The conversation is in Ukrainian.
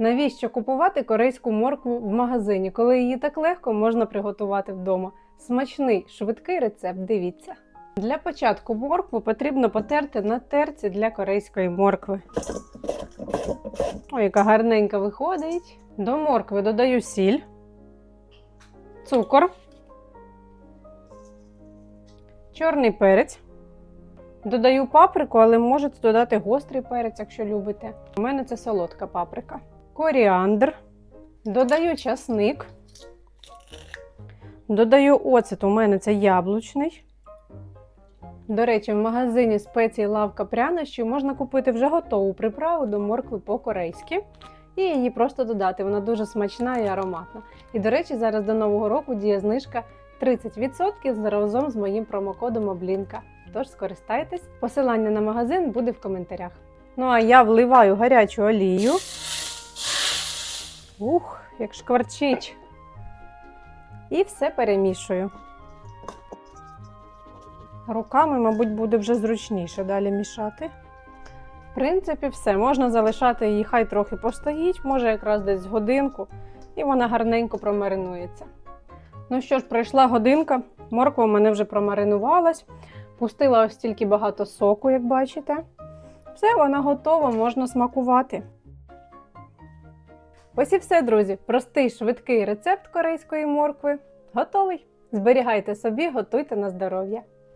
Навіщо купувати корейську моркву в магазині, коли її так легко можна приготувати вдома? Смачний, швидкий рецепт, дивіться. Для початку моркву потрібно потерти на терці для корейської моркви. Ой, яка гарненька виходить. До моркви додаю сіль, цукор, чорний перець. Додаю паприку, але можете додати гострий перець, якщо любите. У мене це солодка паприка. Коріандр. Додаю часник. Додаю оцет, у мене це яблучний. До речі, в магазині спеції лавка прянощів можна купити вже готову приправу до моркви по-корейськи і її просто додати. Вона дуже смачна і ароматна. І, до речі, зараз до Нового року діє знижка 30% разом з моїм промокодом Облінка. Тож скористайтесь. Посилання на магазин буде в коментарях. Ну а я вливаю гарячу олію. Ух, як шкварчить. І все перемішую. Руками, мабуть, буде вже зручніше далі мішати. В принципі, все. Можна залишати її, хай трохи постоїть, може якраз десь годинку, і вона гарненько промаринується. Ну що ж, пройшла годинка, морква у мене вже промаринувалась, пустила ось стільки багато соку, як бачите. Все, вона готова, можна смакувати. Ось і все, друзі. Простий швидкий рецепт корейської моркви. Готовий. Зберігайте собі, готуйте на здоров'я.